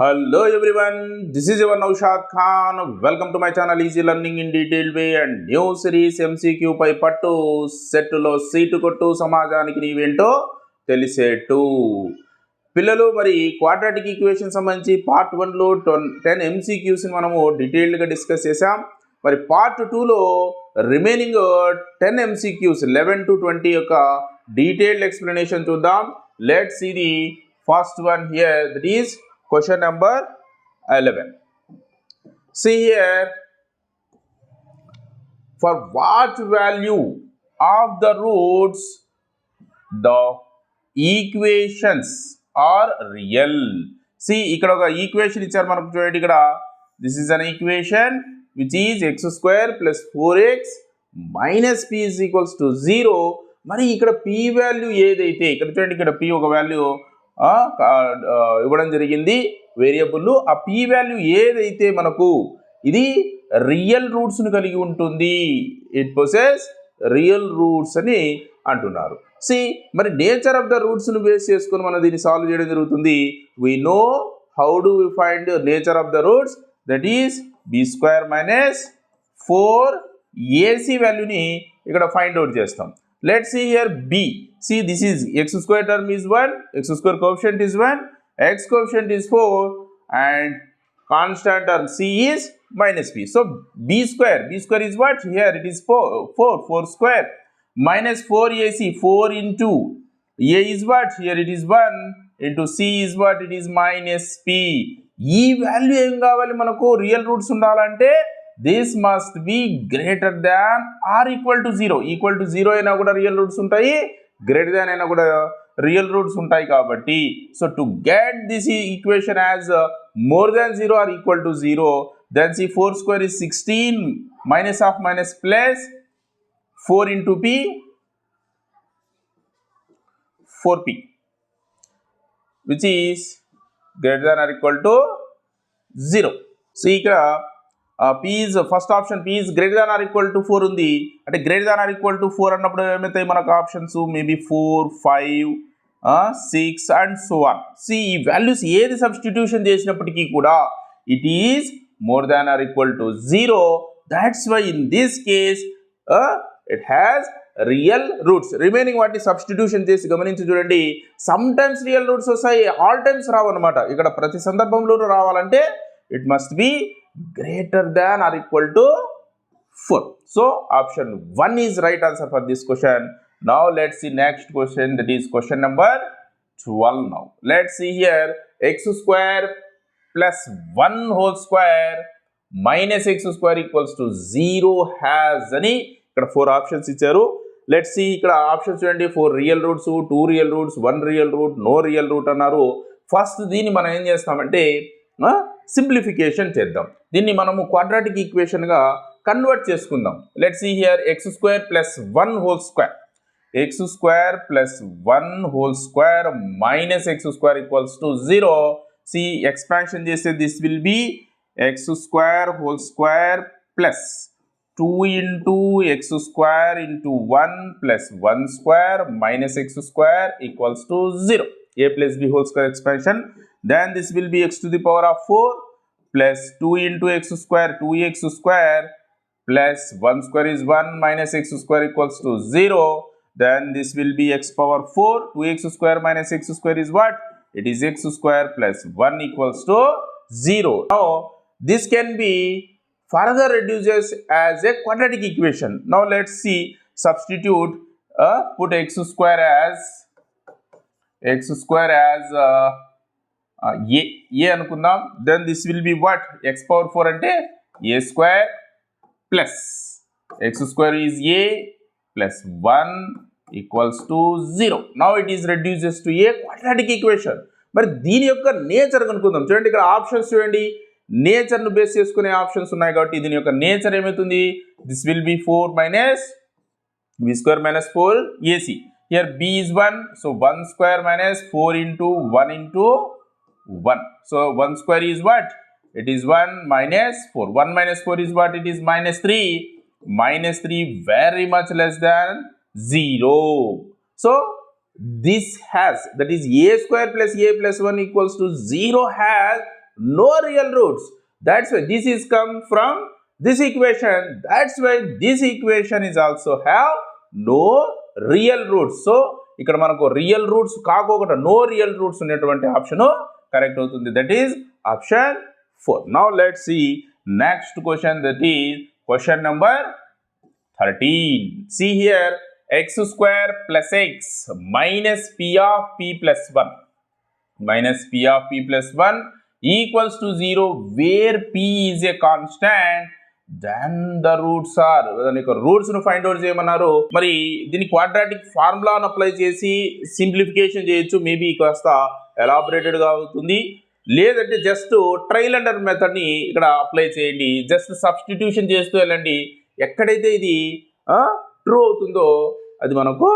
Hello everyone this is your Naushad Khan welcome to my channel easy learning in detail way and new series MCQ పై పట్టు సెట్లో seat కొట్టు సమాజానికి నీవేంటో తెలిసేట్టు. పిల్లలు మరి క్వాడ్రాటిక్ ఈక్వేషన్ సంబంధించి పార్ట్ వన్లో టెన్ ఎంసీక్యూస్ని మనము డీటెయిల్డ్గా డిస్కస్ చేసాం మరి పార్ట్ టూలో remaining ten MCQs eleven to twenty యొక్క డీటెయిల్డ్ ఎక్స్ప్లెనేషన్ చూద్దాం. Let see the first one here that is question number 11 see here for what value of the roots the equations are real? See ఇక్కడ ఒక equation ఇచ్చారు మనకు చూడండి ఇక్కడ. This is an equation which is x square plus four x minus p is equals to zero మరి ఇక్కడ P value ఏదైతే ఇక్కడ చూడండి ఇక్కడ పి ఒక వాల్యూ ఇవ్వడం జరిగింది. వేరియబుల్ ఆ పీ వాల్యూ ఏదైతే మనకు ఇది రియల్ రూట్స్ను కలిగి ఉంటుంది ఇట్ పొసెస్ రియల్ రూట్స్ అని అంటున్నారు. సి మరి నేచర్ ఆఫ్ ద రూట్స్ను బేస్ చేసుకొని మనం దీన్ని సాల్వ్ చేయడం జరుగుతుంది. We know how do we find nature of the roots? That is b square minus four a c వాల్యూని ఇక్కడ ఫైండ్ అవుట్ చేస్తాం. Let see here b see this is x square term is 1 x square coefficient is 1 x coefficient is 4 and constant term c is minus b so b square b square is what here it is 4 4 4 square minus 4 ac 4 into a is what here it is 1 into c is what it is minus p ఈ value ఏం కావాలి మనకు real roots ఉండాలంటే this must be greater than or equal to zero equal to zero అయినా కూడా real roots ఉంటాయి greater than అయినా కూడా రియల్ రూట్స్ ఉంటాయి కాబట్టి so to get this equation as more than zero or equal to zero then see four square is sixteen minus of minus plus four into p four p which is greater than or equal to zero so ఇక్కడ p is first option p is greater than or equal to four ఉంది. అంటే greater than or equal to four అన్నప్పుడు ఏమవుతాయి మనకు options maybe four five six and so on see ఈ values ఏది substitution చేసినప్పటికీ కూడా it is more than or equal to zero that's why in this case it has real roots remaining వాటిని substitution చేసి గమనించి చూడండి. సమ్ టైమ్స్ రియల్ రూట్స్ వస్తాయి all times రావన్నమాట ఇక్కడ ప్రతి సందర్భంలోనూ రావాలంటే it must be greater than or equal to 4. So option 1 is right answer for this question. Now let's see next question that is question number 12 now. Let's see here x square plus 1 whole square minus x square equals to 0 has అని ఇక్కడ four options ఇచ్చారు let's see ఇక్కడ options చూడండి four real roots two real roots one real root no real root అన్నారు first దీన్ని మనం ఏం చేస్తామంటే సింప్లిఫికేషన్ చేద్దాం. దీన్ని మనము క్వాడ్రాటిక్ ఈక్వేషన్గా కన్వర్ట్ చేసుకుందాం. Let see here x square plus one whole square x square plus one whole square minus x square equals to zero see expansion చేస్తే this will be x square whole square plus two into x square into one plus one square minus x square equals to zero a plus b whole square expansion then this will be x to the power of 4 plus 2 into x square 2x square plus 1 square is 1 minus x square equals to 0 then this will be x power 4 2x square minus x square is what? It is x square plus 1 equals to 0 now this can be further reduces as a quadratic equation. Now let's see substitute uh, put x square as x square as uh, a a అనుకుందాం? Then this will be what x power four అంటే a square plus x square is a plus one equals to zero now it is reduces to a quadratic equation మరి దీని యొక్క nature కనుక్కుందాం. చూడండి ఇక్కడ options చూడండి. నేచర్ను base చేసుకునే options ఉన్నాయి కాబట్టి దీని యొక్క నేచర్ ఏమవుతుంది? This will be four minus b square minus four a c here b is one so one square minus four into one into 1 so 1 square is what it is 1 minus 4 1 minus 4 is what it is minus 3 minus 3 very much less than 0 so this has that is a square plus a plus 1 equals to 0 has no real roots. That's why this is come from this equation. That's why this equation is also have no real roots. So ఇక్కడ మనకు real roots కాకోకుండా no real roots ఉన్నటువంటి option correct అవుతుంది. That is option four now let see next question that is question number thirteen see here x square plus x minus p of p plus one minus p of p plus one equals to zero where p is a constant then the roots are దాని యొక్క రూట్స్ను find out చేయమన్నారు. మరి దీని quadratic ఫార్ములాను apply చేసి simplification చేయొచ్చు. Maybe కాస్త ఎలాబరేటెడ్గా అవుతుంది. లేదంటే జస్ట్ ట్రైల్ అండర్ మెథడ్ని ఇక్కడ అప్లై చేయండి. జస్ట్ సబ్స్టిట్యూషన్ చేస్తూ వెళ్ళండి. ఎక్కడైతే ఇది ట్రూ అవుతుందో అది మనకు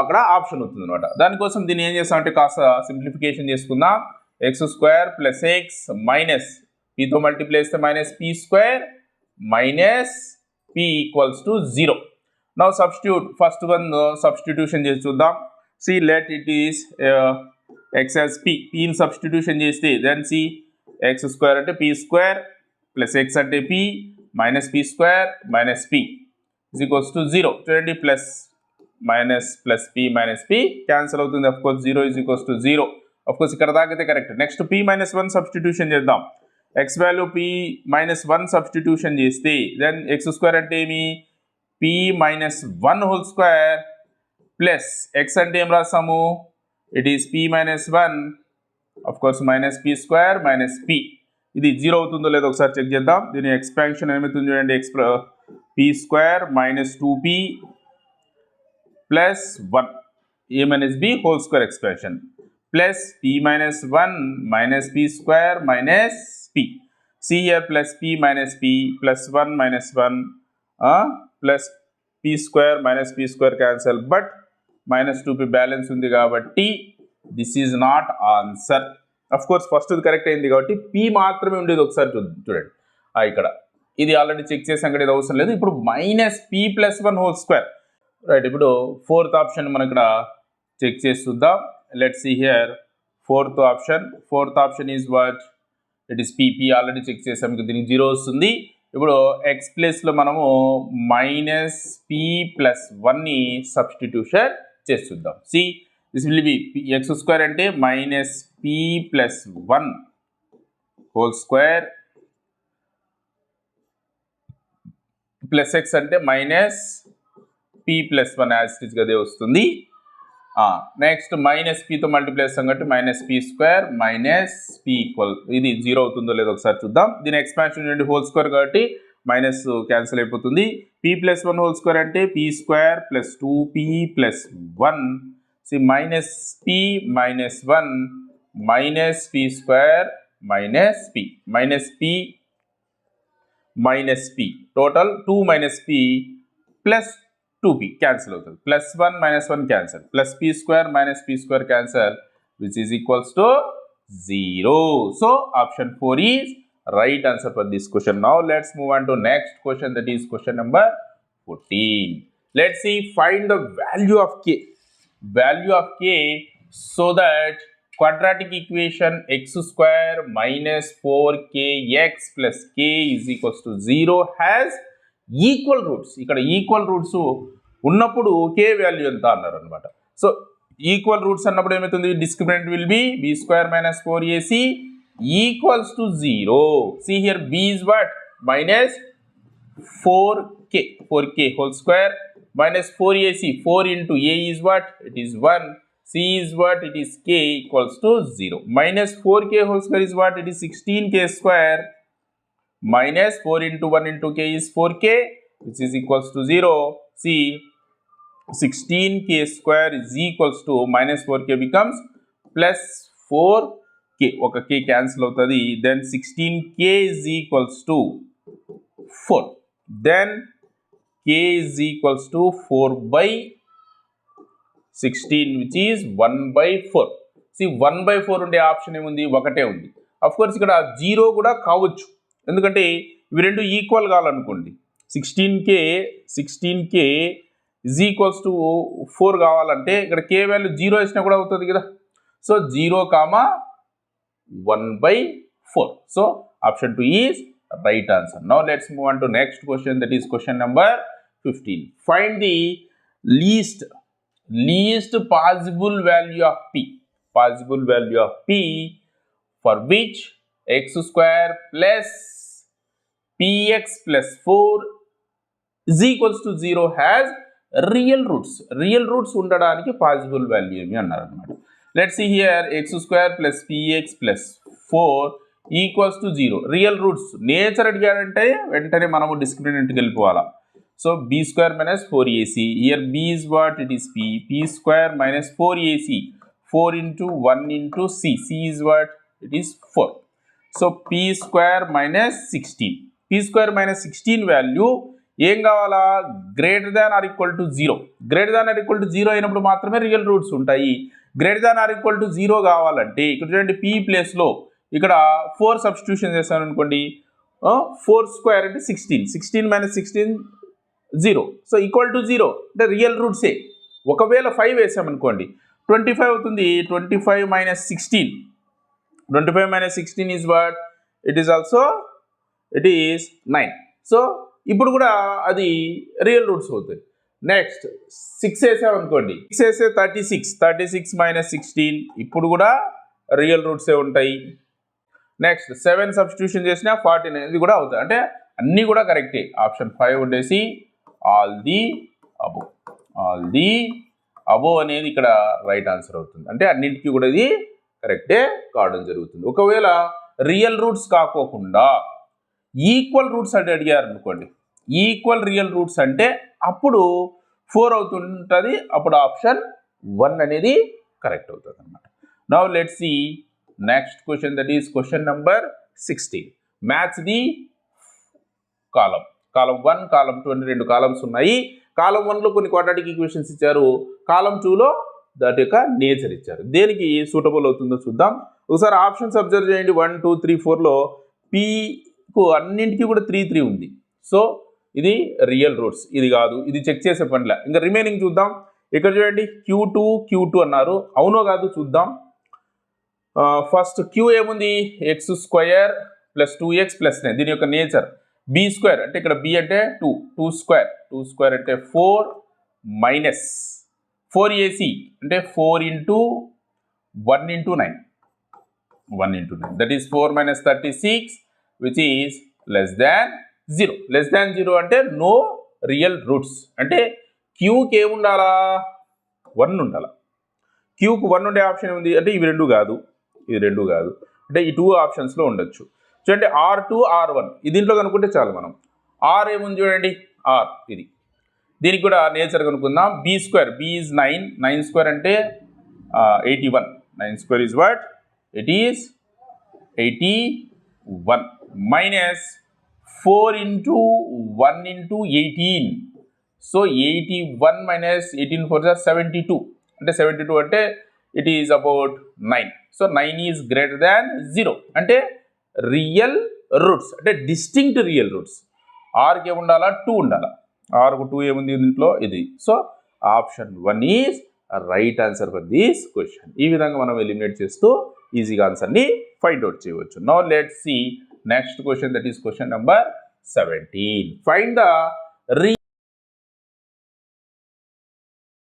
అక్కడ ఆప్షన్ అవుతుంది అనమాట దానికోసం దీన్ని ఏం చేస్తామంటే కాస్త సింప్లిఫికేషన్ చేసుకుందాం. X square plus x minus పీతో multiply చేస్తే minus p square minus p equals to zero now substitute first one substitution చేసి చూద్దాం. See let it is x as p పీని substitution చేస్తే దెన్ సి ఎక్స్ స్క్వేర్ అంటే p square plus x అంటే p minus p square minus p is equals to zero చూడండి plus minus plus p minus p cancel అవుతుంది. Of course zero is equals to zero of course ఇక్కడ దాకైతే correct next p minus one substitution చేద్దాం. X value p minus one substitution చేస్తే then x square అంటే ఏమి? P minus one whole square plus x అంటే ఏం రాస్తాము? It is p minus one of course minus p square minus p ఇది zero అవుతుందో లేదో ఒకసారి చెక్ చేద్దాం. దీని ఎక్స్పాన్షన్ ఏమవుతుంది చూడండి ఎక్స్ప్ర p square minus two p plus one a minus b whole square expansion plus p minus one minus p square minus p CA plus p minus p plus one minus one plus p square minus p square cancel but minus two p balance ఉంది కాబట్టి this is not answer of course first correct అయింది కాబట్టి P మాత్రమే ఉండేది ఒకసారి చూడండి. ఇక్కడ. ఇది ఆల్రెడీ చెక్ చేసాం కదా ఇది అవసరం లేదు. ఇప్పుడు minus p plus one whole square right ఇప్పుడు ఫోర్త్ ఆప్షన్ మనం ఇక్కడ చెక్ చేసి చూద్దాం. Let see here fourth option fourth option is what it is p p already check చేసాం ఇంకా దీనికి జీరో వస్తుంది. ఇప్పుడు ఎక్స్ ప్లేస్లో మనము మైనస్ పీ ప్లస్ వన్ని సబ్స్టిట్యూషన్ చేసి చూద్దాం see this will be x square అంటే minus p plus one whole square plus x అంటే మైనస్ పి ప్లస్ వన్ యాసిటీస్గా అదే వస్తుంది. నెక్స్ట్ మైనస్ పీతో మల్టిప్లై చేస్తాం కాబట్టి minus p square minus p equal ఇది జీరో అవుతుందో లేదో ఒకసారి చూద్దాం. దీని ఎక్స్పాన్షన్ నుండి హోల్ స్క్వేర్ కాబట్టి మైనస్ క్యాన్సిల్ అయిపోతుంది. P plus one whole square అంటే p square plus two p plus one. See minus p minus one minus p square minus p minus p minus p total two minus p plus two p cancel అవుతుంది. Plus one minus one cancel plus p square minus p square cancel which is equals to zero so option four is right answer for this question now let's move on to next question that is question number fourteen let's see find the value of k value of k so that quadratic equation x square minus 4kx plus k is equals to 0 has equal roots ఇక్కడ equal roots ఉన్నప్పుడు k value ఎంత అన్నారు అనమాట so equal roots అన్నప్పుడు ఏమవుతుంది? Discriminant will be b square minus four AC equals to 0. See here b is what? Minus 4k. 4k whole square minus 4ac. 4 into a is what? It is 1. c is what? It is k equals to 0. Minus 4k whole square is what? It is 16k square minus 4 into 1 into k is 4k which is equals to 0. See 16k square is equals to minus 4k becomes plus 4 k ఒక k cancel అవుతుంది. Then 16k is equals to 4 then k is equals to 4 by 16 which is 1 by 4 see 1 by 4 ఉండే option ఏముంది? ఒకటే ఉంది. Of course ఇక్కడ zero కూడా కావచ్చు. ఎందుకంటే ఇవి రెండు equal కావాలనుకోండి. Sixteen k sixteen k is equals to four కావాలంటే ఇక్కడ కే వాల్యూ జీరో వేసినా కూడా అవుతుంది కదా. So zero comma one by 4 so option 2 is right answer now let's move on to next question that is question number 15 find the least least possible value of p possible value of p for which x square plus px plus 4 is equals to 0 has real roots real roots ఉండడానికి possible value ఏమి అన్నారు అనమాట let see here x square plus px plus four equals to zero real roots nature అడిగాడంటే వెంటనే మనము డిస్క్రిమినెంట్కి వెళ్ళిపోవాలా so b square minus four ac here b is what it is p p square minus four ac four into one into c c is what it is four so p square minus sixteen p square minus sixteen value ఏం కావాలా? Greater than or equal to zero greater than or equal to zero అయినప్పుడు మాత్రమే real roots ఉంటాయి. Greater than or equal to zero కావాలంటే ఇక్కడ చూడండి P ప్లేస్లో ఇక్కడ ఫోర్ సబ్స్టిట్యూషన్ చేశాను అనుకోండి ఫోర్ స్క్వేర్ అంటే sixteen sixteen minus sixteen zero so equal to zero అంటే రియల్ రూట్సే ఒకవేళ ఫైవ్ వేసామనుకోండి ట్వంటీ ఫైవ్ అవుతుంది twenty five minus sixteen twenty five minus sixteen is what it is also it is nine so ఇప్పుడు కూడా అది real roots అవుతాయి next six వేసామనుకోండి. సిక్స్ వేసే thirty six thirty six minus sixteen ఇప్పుడు కూడా రియల్ రూట్సే ఉంటాయి. నెక్స్ట్ సెవెన్ సబ్స్టిట్యూషన్ చేసినా ఫార్టీ నైన్ ఇది కూడా అవుతుంది. అంటే అన్నీ కూడా కరెక్టే ఆప్షన్ ఫైవ్ ఉండేసి all the above all the above అనేది ఇక్కడ రైట్ ఆన్సర్ అవుతుంది. అంటే అన్నింటికి కూడా ఇది కరెక్టే కావడం జరుగుతుంది. ఒకవేళ రియల్ రూట్స్ కాకోకుండా ఈక్వల్ రూట్స్ అంటే అడిగారు అనుకోండి ఈక్వల్ రియల్ రూట్స్ అంటే అప్పుడు ఫోర్ అవుతుంటుంది అప్పుడు ఆప్షన్ వన్ అనేది కరెక్ట్ అవుతుంది అనమాట now let see next question that is question number sixteen match the column. Column one column two అని రెండు కాలమ్స్ ఉన్నాయి. కాలం వన్లో కొన్ని క్వాడ్రాటిక్ ఈక్వేషన్స్ ఇచ్చారు. కాలం టూలో దాటి యొక్క నేచర్ ఇచ్చారు. దేనికి సూటబుల్ అవుతుందో చూద్దాం. ఒకసారి ఆప్షన్స్ అబ్జర్వ్ చేయండి. వన్ టూ త్రీ ఫోర్లో పీకు అన్నింటికి కూడా త్రీ త్రీ ఉంది. సో ఇది రియల్ రూట్స్ ఇది కాదు ఇది చెక్ చేసే పనిలే. ఇంకా రిమైనింగ్ చూద్దాం. ఇక్కడ చూడండి క్యూ టూ క్యూ టూ అన్నారు. అవునో కాదు చూద్దాం. ఫస్ట్ క్యూ ఏముంది? X square plus two x plus nine దీని యొక్క నేచర్ బి స్క్వేర్ అంటే ఇక్కడ బి అంటే two two square two square అంటే ఫోర్ మైనస్ ఫోర్ ఏసీ అంటే four into one into nine one into nine that is four minus thirty six which is less than zero. Less than zero అంటే no real roots. అంటే క్యూకి ఏముండాలా? One ఉండాలా. క్యూకు one ఉండే option ఉంది అంటే ఇవి రెండు కాదు. ఇది రెండు కాదు. అంటే ఈ టూ ఆప్షన్స్లో ఉండొచ్చు. చూడండి ఆర్ టూ ఆర్ వన్. దీంట్లో కనుక్కుంటే చాలు మనం. ఆర్ ఏముంది చూడండి? ఆర్ ఇది. దీనికి కూడా నేచర్ కనుక్కుందాం. B square. B is nine. Nine square అంటే eighty one. Nine square is what? It is eighty one. Minus four into one into eighteen. So eighty one minus eighteen four sir seventy two. అంటే seventy two అంటే it is about nine so nine is greater than zero అంటే real roots అంటే distinct real roots ఆర్కి ఉండాలా two ఉండాలా? ఆర్కు two ఏముంది దీంట్లో? ఇది. So option one is right answer for this question ఈ విధంగా మనం ఎలిమినేట్ చేస్తూ ఈజీగా ఆన్సర్ని ఫైండ్ అవుట్ చేయవచ్చు. No let see Next question that is question number 17. Find the